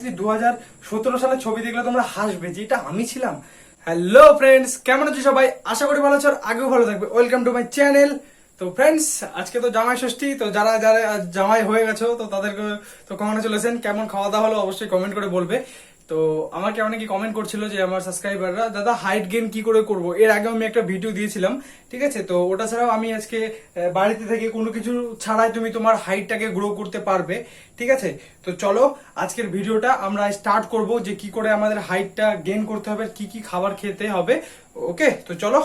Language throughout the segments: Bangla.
দু হাজার সতেরো সালের ছবি দেখলে তোমরা হাসবে যে এটা আমি ছিলাম। হ্যালো ফ্রেন্ডস কেমন আছো সবাই? আশা করি ভালো আছো আগেও ভালো থাকবে। ওয়েলকাম টু মাই চ্যানেল তো ফ্রেন্ডস আজকে তো জামাই ষষ্ঠী, তো যারা যারা জামাই হয়ে গেছো, তো তাদেরকে, তো কংগ্রেচুলেশন কেমন খাওয়া দাওয়া হলো অবশ্যই কমেন্ট করে বলবে। তো আমাকে অনেকে কমেন্ট করছিল যে আমার সাবস্ক্রাইবাররা দাদা হাইট গেন কি করে করব? এর আগে আমি একটা ভিডিও দিয়েছিলাম, ঠিক আছে? তো ওটা ছাড়াও আমি আজকে বাড়িতে থেকে কোনো কিছু ছাড়াই তুমি তোমার হাইটটাকে গ্রো করতে পারবে, ঠিক আছে? তো চলো, আজকের ভিডিওটা আমরা স্টার্ট করব যে কি করে আমাদের হাইটটা গেন করতে হবে, কি কি খাবার খেতে হবে ওকে তো চলো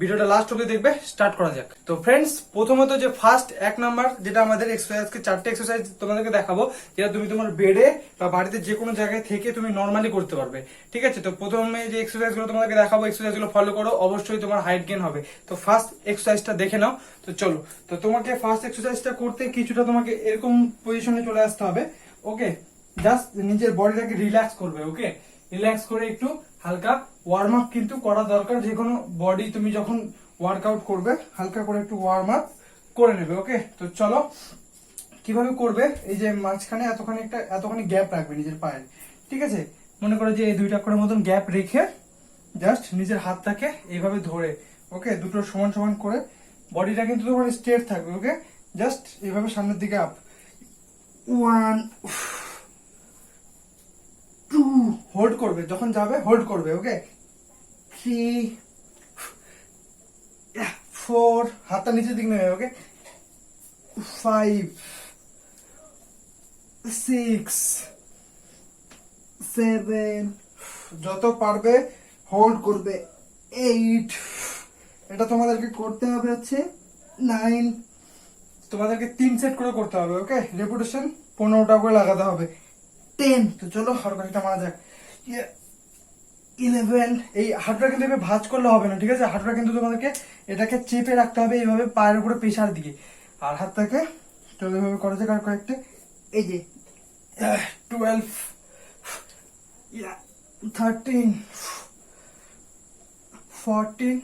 ভিডিওটা লাস্ট অব্দি দেখবে স্টার্ট করা যাক। তো ফ্রেন্ডস প্রথমত যে ফার্স্ট এক নাম্বার যেটা আমাদের এক্সারসাইজকে চারটে এক্সারসাইজ তোমাদেরকে দেখাবো, যেটা তুমি তোমার বেডে বা বাড়িতে যে কোনো জায়গায় থেকে তুমি নর্মালি করতে পারবে। ঠিক আছে? তো প্রথমে যে এক্সারসাইজগুলো তোমাদেরকে দেখাবো এক্সারসাইজগুলো ফলো করো, অবশ্যই তোমার হাইট গেন হবে। তো ফার্স্ট এক্সারসাইজটা দেখে নাও। তো চলো। তো তোমাকে ফার্স্ট এক্সারসাইজটা করতে কিছুটা তোমাকে এরকম পজিশনে চলে আসতে হবে ওকে জাস্ট নিজের বডিটাকে রিল্যাক্স করবে ওকে রিল্যাক্স করে একটু হালকা ওয়ার্ম আপ কিন্তু করা দরকার। যে কোনো বডি তুমি যখন ওয়ার্কআউট করবে, হালকা করে একটু ওয়ার্ম আপ করে নেবে ওকে তো চলো, কীভাবে করবে? এই যে মাঝখানে এতখানি একটা, এতখানি গ্যাপ রাখবে নিজের পায়ে, ঠিক আছে? মনে করো যে এই দুইটা করে মতন গ্যাপ রেখে জাস্ট নিজের হাতটাকে এইভাবে ধরে ওকে দুটো সমান সমান করে বডিটা কিন্তু তোমার স্ট্রেট থাকবে ওকে জাস্ট এইভাবে সামনের দিকে আপ ওয়ান টু হোল্ড করবে, যখন যাবে হোল্ড করবে ওকে থ্রি ফোর হাতটা নিচের দিক নেবে ওকে ফাইভ সিক্স সেভেন যত পারবে হোল্ড করবে এইট এটা তোমাদেরকে করতে হবে হচ্ছে নাইন তোমাদেরকে তিন সেট করে করতে হবে ওকে রেপুটেশন পনেরোটা করে লাগাতে হবে। টেন তো চলো হরকারিটা মারা যাক। ইলেভেন এই হাঁটুটা কিন্তু এভাবে ভাঁজ করলে হবে না, ঠিক আছে? হাঁটুটা কিন্তু তোমাদেরকে এটাকে চেপে রাখতে হবে এইভাবে পায়ের উপরে পেশার দিকে। আর হাতটাকে চলো এইভাবে করা যাক আর কয়েকটা। এই যে টুয়েলভ থার্টিন ফোরটিন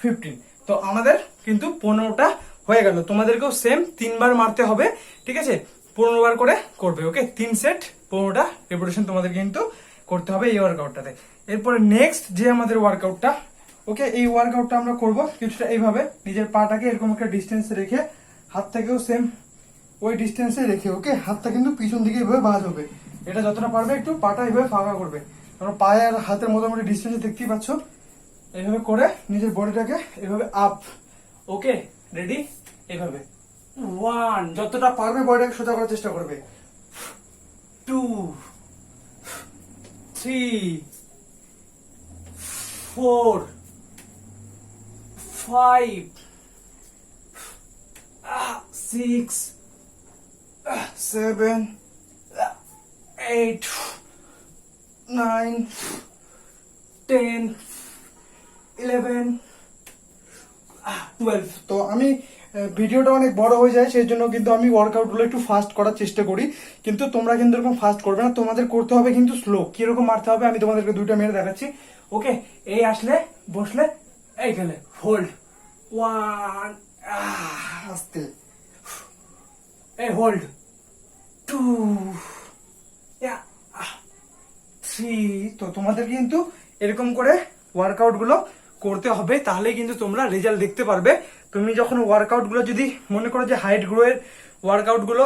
ফিফটিন তো আমাদের কিন্তু পনেরোটা হয়ে গেল। তোমাদেরকেও সেম তিনবার মারতে হবে, ঠিক আছে? পনেরো বার করে করবে ওকে তিন সেট পনেরোটা রেপুটেশন তোমাদের কিন্তু করতে হবে এই ওয়ার্কআউটটাতে এরপরে নেক্সট যে আমাদের ওয়ার্কআউটটা ওকে এই ওয়ার্কআউটটা আমরা করব কিছুটা এইভাবে, নিজের পাটাকে এরকম একটা ডিস্টেন্স রেখে, হাত থেকেও সেম ওই ডিস্টেন্সে রেখে ওকে হাতটা কিন্তু পিছন দিকে এভাবে বাজ হবে। এটা যতটা পারবে একটু পাটা এইভাবে ফাঁকা করবে। তোমরা পায়ে আর হাতের মোটামুটি ডিস্টেন্সে দেখতেই পাচ্ছ। এইভাবে করে নিজের বডিটাকে এভাবে আপ ওকে রেডি এইভাবে। ওয়ান যতটা পারবে বডিটাকে সোজা করার চেষ্টা করবে। Two three four five six seven eight nine ten eleven twelve তো আমি ভিডিওটা অনেক বড় হয়ে যায়, সেই জন্য কিন্তু আমি ওয়ার্কআউটগুলো একটু ফাস্ট করার চেষ্টা করি। কিন্তু তোমরা কিন্তু এরকম ফাস্ট করবে না, তোমাদের করতে হবে কিন্তু স্লো কীরকম মারতে হবে আমি তোমাদেরকে দুইটা মেরে দেখাচ্ছি। ওকে এই আসলে, বসলে, এই গেলে হোল্ড ওয়ান আস্তে। এই হোল্ড টু থ্রি তো তোমাদের কিন্তু এরকম করে ওয়ার্কআউটগুলো করতে হবে, তাহলে কিন্তু তোমরা রেজাল্ট দেখতে পারবে। তুমি যখন ওয়ার্কআউটগুলো যদি মনে করো যে হাইট গ্রো এর ওয়ার্কআউটগুলো,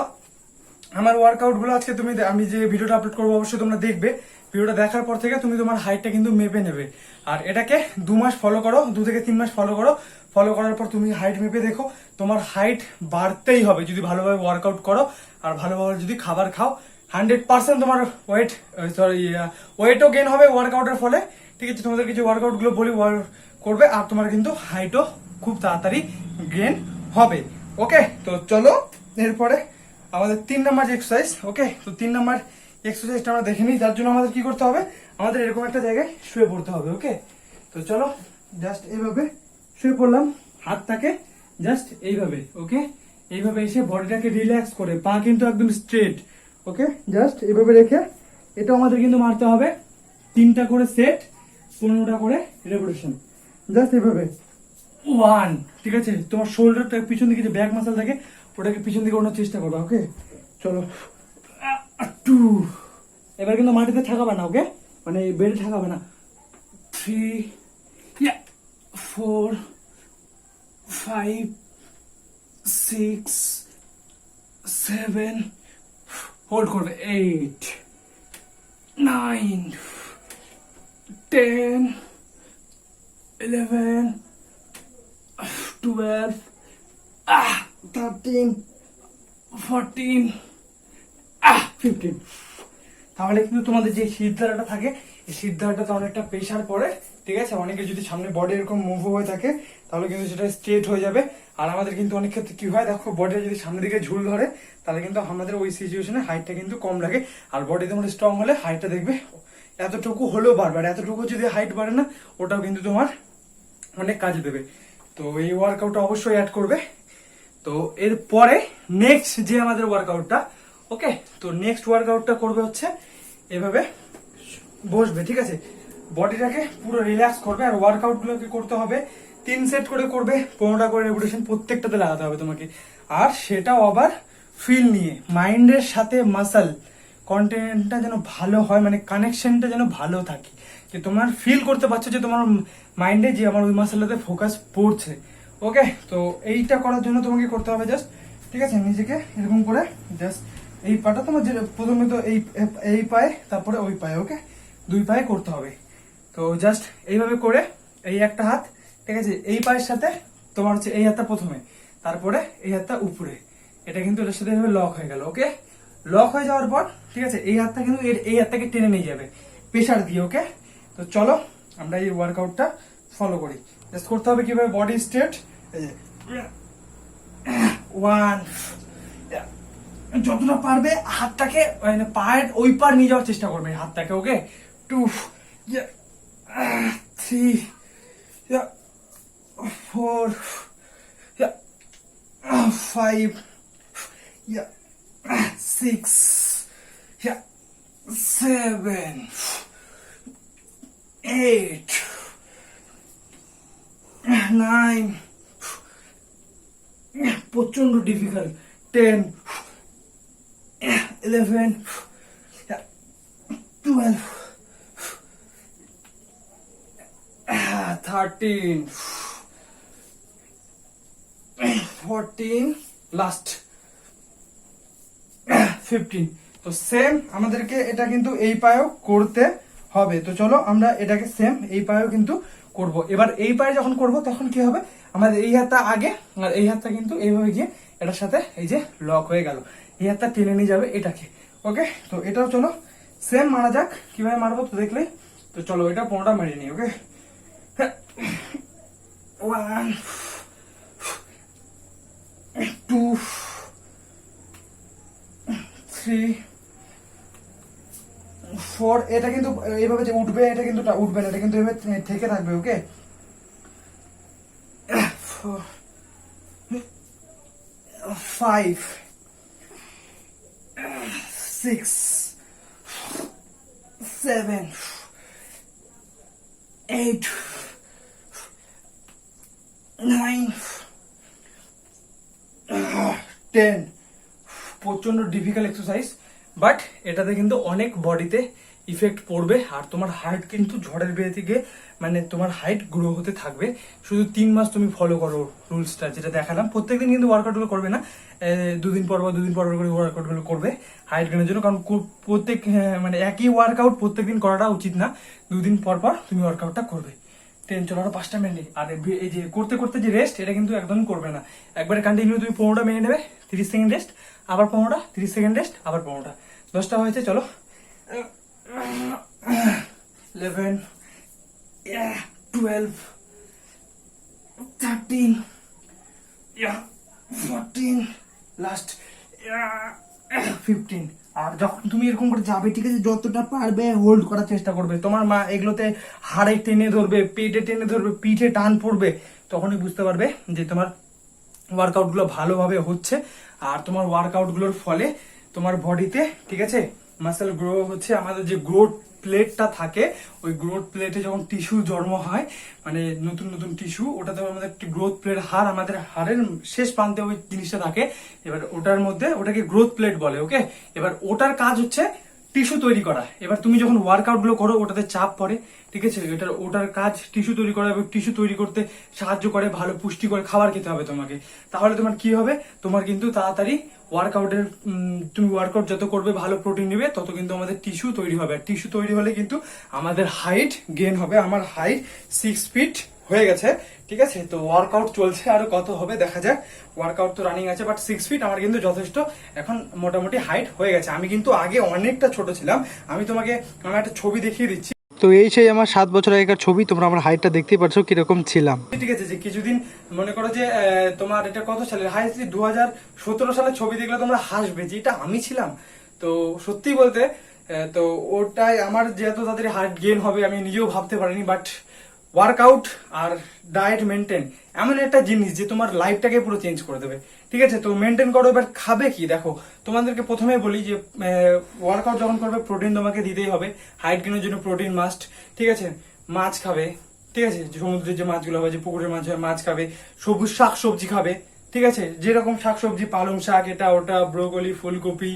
আমার ওয়ার্কআউটগুলো আজকে তুমি আমি যে ভিডিওটা আপলোড করব অবশ্যই তোমরা দেখবে। ভিডিওটা দেখার পর থেকে তুমি তোমার হাইটটা কিন্তু মেপে নেবে। আর এটাকে দু মাস ফলো করো, দু থেকে তিন মাস ফলো করো। ফলো করার পর তুমি হাইট মেপে দেখো, তোমার হাইট বাড়তেই হবে যদি ভালোভাবে ওয়ার্কআউট করো। আর ভালোভাবে যদি খাবার খাও হান্ড্রেড পার্সেন্ট তোমার ওয়েট সরি ওয়েটও গেন হবে ওয়ার্কআউটের ফলে। ঠিক আছে, তোমাদের কিছু ওয়ার্কআউটগুলো বলি করবে আর তোমার কিন্তু হাইটও খুব তাড়াতাড়ি গেন হবে। ওকে তো চলো এরপরে আমাদের তিন নাম্বার এক্সারসাইজ ওকে তো তিন নাম্বার এক্সারসাইজটা আমরা দেখে নিই, যার জন্য আমাদের কি করতে হবে? আমাদের এরকম একটা জায়গায় শুয়ে পড়তে হবে ওকে তো চলো জাস্ট এইভাবে শুয়ে পড়লাম, হাতটাকে জাস্ট এইভাবে ওকে এইভাবে এসে বডিটাকে রিল্যাক্স করে, পা কিন্তু একদম স্ট্রেট ওকে জাস্ট এইভাবে রেখে এটা আমাদের কিন্তু মারতে হবে, তিনটা করে সেট পনেরোটা করে রেভলিউশন জাস্ট এইভাবে। ওয়ান ঠিক আছে? তোমার শোল্ডারটা পিছন দিকে যে ব্যাক মাসেল থাকে ওটাকে পিছন দিকে ওঠানোর চেষ্টা করবে ওকে? চলো। এবার কিন্তু মাটিতে ঠেকাবে না ওকে? মানে বেডে ঠেকাবে না। Three four five six seven hold করবে eight nine ten eleven twelve thirteen fourteen fifteen তাহলে কিন্তু তোমাদের যে সিদ্ধারাটা থাকে, এই সিদ্ধারাটাতে অনেকটা প্রেশার পড়ে ঠিক আছে? অনেকে যদি সামনে বডি এরকম মুভ হয়ে থাকে, তাহলে কিন্তু সেটা স্ট্রেট হয়ে যাবে। আর আমাদের কিন্তু অনেক ক্ষেত্রে কি হয়, দেখো বডিটা যদি সামনের দিকে ঝুল ধরে, তাহলে কিন্তু আমাদের ওই সিচুয়েশনে হাইটটা কিন্তু কম লাগে। আর বডি তোমার স্ট্রং হলে হাইটটা দেখবে, এতটুকু হলেও বাড়বে। আর এতটুকু যদি হাইট বাড়ে না, ওটাও কিন্তু তোমার অনেক কাজে দেবে। তো এই ওয়ার্কআউটটা অবশ্যই অ্যাড করবে। তো এরপরে নেক্সট যে আমাদের ওয়ার্কআউটটা ওকে তো নেক্সট ওয়ার্কআউটটা করবে হচ্ছে এভাবে বসবে, ঠিক আছে? বডিটাকে পুরো রিল্যাক্স করবে আর ওয়ার্কআউট গুলোকে করতে হবে। তিন সেট করে করবে, পনেরোটা করে রেপুটেশন প্রত্যেকটাতে লাগাতে হবে তোমাকে। আর সেটাও আবার ফিল নিয়ে মাইন্ডের সাথে মাসাল কন্টেন্টটা যেন ভালো হয় মানে কানেকশনটা যেন ভালো থাকে। যে তোমার ফিল করতে পারছ যে তোমার মাইন্ডে যে আমার ওই মাসালটাতে ফোকাস পড়ছে। ওকে তো এইটা করার জন্য তোমাকে করতে হবে জাস্ট ঠিক আছে? নিজেকে এরকম করে জাস্ট এই পাটা তোমার যে প্রথমে তো এই এই পায়ে, তারপরে ওই পায়ে ওকে দুই পায়ে করতে হবে। তো জাস্ট এইভাবে করে এই একটা হাত, ঠিক আছে? এই পায়ের সাথে তোমার হচ্ছে এই হাতটা প্রথমে, তারপরে এই হাতটা উপরে। এটা কিন্তু এটার সাথে এভাবে লক হয়ে গেল ওকে লক হয়ে যাওয়ার পর, ঠিক আছে? এই হাতটা কিন্তু এর- এই হাতটাকে টেনে নিয়ে যাবে প্রেশার দিয়ে ওকে তো চলো, আমরা এই ওয়ার্কআউটটা ফলো করি। জাস্ট করতে হবে কীভাবে বডি স্ট্রেট ওয়ান যতটা পারবে হাতটাকে মানে পায়ের ওই পার নিয়ে যাওয়ার চেষ্টা করবে হাতটাকে okay two three four five six seven eight, nine, প্রচণ্ড difficult ten eleven twelve thirteen fourteen last fifteen তো সেম আমাদেরকে এটা কিন্তু এই পায়েও করতে হবে। তো চলো আমরা এটাকে সেম এই পায়েও কিন্তু করব। এবার এই পায়ে যখন করব, তখন কি হবে? আমাদের এই হাতটা আগে আর এই হাতটা কিন্তু এইভাবে গিয়ে এটার সাথে এই যে লক হয়ে গেল। এই হাতটা টেনে নিয়ে যাবে এটাকে। ওকে? তো এটাও চলো সেম মারা যাক। কীভাবে মারবো তো দেখলেই তো চলো এটা পনেরোটা মারিয়ে নিই, okay? One two three four এটা কিন্তু, এইভাবে যে উঠবে, এটা কিন্তু উঠবে না, এটা কিন্তু এভাবে থেকে থাকবে okay five six seven eight nine ten প্রচণ্ড ডিফিকাল্ট এক্সারসাইজ বাট এটাতে কিন্তু অনেক বডিতে ইফেক্ট পড়বে আর তোমার হাইট কিন্তু ঝড়ের বিয়ে থেকে মানে তোমার হাইট গ্রো হতে থাকবে। শুধু তিন মাস তুমি ফলো করো রুলসটা যেটা দেখালাম। প্রত্যেকদিন কিন্তু ওয়ার্কআউটগুলো করবে না। দুদিন পর পর দুদিন পর করে ওয়ার্কআউটগুলো করবে হাইট গেনের জন্য। কারণ প্রত্যেক হ্যাঁ, মানে একই ওয়ার্কআউট প্রত্যেকদিন করাটা উচিত না। দুদিন পর পর তুমি ওয়ার্কআউটটা করবে। ট্রেন চলো আরও পাঁচটা মিনিট আর এই- যে করতে করতে যে রেস্ট এটা কিন্তু একদম করবে না। একবারে কন্টিনিউ তুমি পনেরোটা মিনিট নেবে তিরিশ সেকেন্ড রেস্ট আবার পনেরোটা তিরিশ সেকেন্ড রেস্ট আবার পনেরোটা। দশটা হয়েছে চলো। Eleven twelve thirteen fourteen last fifteen আর যখন তুমি এরকম করে যাবে, ঠিক আছে, যতটা পারবে হোল্ড করার চেষ্টা করবে। তোমার মা এগুলোতে হাড়ে টেনে ধরবে, পেটে টেনে ধরবে, পিঠে টান পড়বে, তখনই বুঝতে পারবে যে তোমার ওয়ার্কআউটগুলো ভালোভাবে হচ্ছে। আর তোমার ওয়ার্কআউটগুলোর ফলে তোমার বডিতে ঠিক আছে মাসেল গ্রো হচ্ছে, আমাদের যে গ্রোথ প্লেটটা থাকে, ওই গ্রোথ প্লেটে যখন টিস্যু জন্ম হয় মানে নতুন নতুন টিস্যু ওটাতে আমাদের একটি গ্রোথ প্লেট হার আমাদের হাড়ের শেষ প্রান্তে ওই জিনিসটা থাকে। এবার ওটার মধ্যে ওটাকে গ্রোথ প্লেট বলে ওকে এবার ওটার কাজ হচ্ছে টিস্যু তৈরি করা। এবার তুমি যখন ওয়ার্কআউটগুলো করো, ওটাতে চাপ পড়ে, ঠিক আছে? এটার, ওটার কাজ টিস্যু তৈরি করা এবং টিস্যু তৈরি করতে সাহায্য করে, ভালো পুষ্টি করে খাবার খেতে হবে তোমাকে। তাহলে তোমার কি হবে? তোমার কিন্তু তাড়াতাড়ি ওয়ার্কআউটের তুমি ওয়ার্কআউট যত করবে, ভালো প্রোটিন নেবে, তত কিন্তু আমাদের টিস্যু তৈরি হবে। আর টিস্যু তৈরি হলে কিন্তু আমাদের হাইট গেন হবে, আমার হাইট সিক্স ফিট হয়ে গেছে। ঠিক আছে? তো ওয়ার্কআউট চলছে আরও কত হবে দেখা যাক। ওয়ার্কআউট তো রানিং আছে বাট সিক্স ফিট আমার কিন্তু যথেষ্ট। এখন মোটামুটি হাইট হয়ে গেছে। আমি কিন্তু আগে অনেকটা ছোট ছিলাম। আমি তোমাকে আমার একটা ছবি দেখিয়ে দিচ্ছি। তো এই সেই আমার সাত বছর আগেকার ছবি তোমরা আমার হাইটটা দেখতেই পারছ কীরকম ছিলাম। ঠিক আছে যে কিছুদিন মনে করো যে তোমার এটা কত সালের? হাইস্ট দু হাজার সতেরো সালের ছবি দেখলে তোমরা হাসবে যে এটা আমি ছিলাম। তো সত্যি বলতে তো ওটাই আমার যেহেতু তাদের হার্ট গেন হবে আমি নিজেও ভাবতে পারিনি বাট ওয়ার্কআউট আর ডায়েট মেনটেন এমন একটা জিনিস যে তোমার লাইফটাকে পুরো চেঞ্জ করে দেবে। ঠিক আছে? তো মেনটেন করো, এবার খাবে কি? দেখো, তোমাদেরকে প্রথমে বলি যে ওয়ার্কআউট যখন করবে প্রোটিন তোমাকে দিতেই হবে। হাইট গেনের জন্য প্রোটিন মাস্ট ঠিক আছে? মাছ খাবে, ঠিক আছে? সমুদ্রের যে মাছগুলো হবে যে পুকুরের মাছ হয়, মাছ খাবে। সবুজ শাক সবজি খাবে ঠিক আছে? যেরকম শাকসবজি, পালং শাক, এটা, ওটা, ব্রোকলি, ফুলকপি,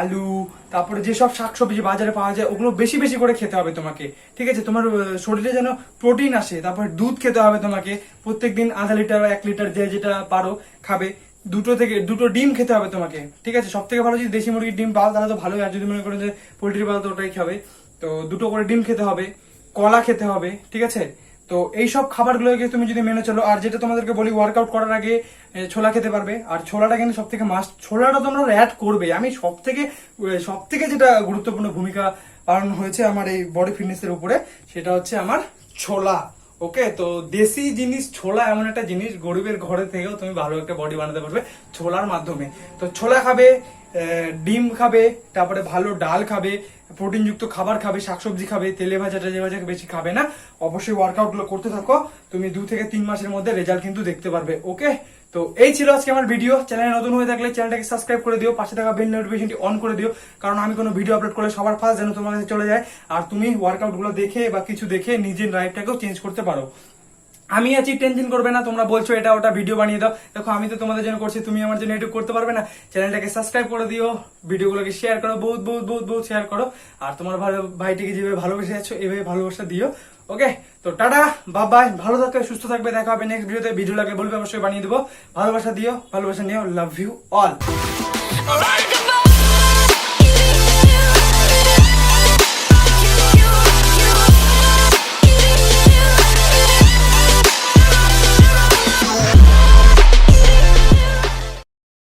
আলু, তারপরে যেসব শাকসবজি বাজারে পাওয়া যায়, ওগুলো বেশি বেশি করে খেতে হবে তোমাকে। ঠিক আছে? তোমার শরীরে যেন প্রোটিন আসে, তারপর দুধ খেতে হবে তোমাকে। প্রত্যেকদিন আধা লিটার, এক লিটার যে যেটা পারো, খাবে। দুটো থেকে, দুটো ডিম খেতে হবে তোমাকে। ঠিক আছে? সব থেকে ভালো যদি দেশি মুরগির ডিম পাও, তাহলে তো ভালোই। আর যদি মনে করো যে পোলট্রি পাও তো ওটাই খাবে। তো দুটো করে ডিম খেতে হবে। কলা খেতে হবে। ঠিক আছে? তো এই সব খাবারগুলোকে তুমি যদি মেনে চলো, আর যেটা তোমাদেরকে বলি ওয়ার্কআউট করার আগে ছোলা খেতে পারবে। আর ছোলাটা কিন্তু সব থেকে মাস্ট ছোলাটা তোমরা অ্যাড করবে আমি সব থেকে সব থেকে যেটা গুরুত্বপূর্ণ ভূমিকা পালন হয়েছে আমার এই বডি ফিটনেসের উপরে, সেটা হচ্ছে আমার ছোলা। ওকে তো দেশি জিনিস, ছোলা এমন একটা জিনিস, গরিবের ঘরে থেকেও তুমি ভালো একটা বডি বানাতে পারবে ছোলার মাধ্যমে। তো ছোলা খাবে ডিম খাবে, তারপরে ভালো ডাল খাবে প্রোটিনযুক্ত খাবার খাবে, শাকসবজি খাবে, তেলে ভাজা, টেলে ভাজা বেশি খাবে না। অবশ্যই ওয়ার্কআউটগুলো করতে থাকো। তুমি দু থেকে তিন মাসের মধ্যে রেজাল্ট কিন্তু দেখতে পারবে ওকে তো এই ছিল আজকে আমার ভিডিও চ্যানেলে নতুন হয়ে থাকলে চ্যানেলটাকে সাবস্ক্রাইব করে দিও, পাশে থাকা বেল নোটিফিকেশনটি অন করে দিও, কারণ আমি কোনো ভিডিও আপলোড করলে সবার ফার্স্ট যেন তোমার কাছে চলে যায়। আর তুমি ওয়ার্কআউটগুলো দেখে বা কিছু দেখে নিজের লাইফটাকেও চেঞ্জ করতে পারো। আমি আছি, টেনশন করবে না, তোমরা বলছো এটা, ওটা ভিডিও বানিয়ে দাও। দেখো, আমি তো তোমাদের জন্য করছি, তুমি আমার জন্য এটুকু করতে পারবে না। চ্যানেলটাকে সাবস্ক্রাইব করে দিও ভিডিওগুলোকে শেয়ার করো, বহুত বহুত বহুত বহুত শেয়ার করো। আর তোমার ভালো ভাইটিকে যেভাবে ভালোবেসে আছো, এভাবে ভালোবাসা দিও। ওকে তো টাটা বাবাই ভালো থাকবে সুস্থ থাকবে, দেখা হবে নেক্সট ভিডিওতে ভিডিও লাগলে বলবে, অবশ্যই বানিয়ে দেবো। ভালোবাসা দিও, ভালোবাসা নিও লাভ ইউ অল.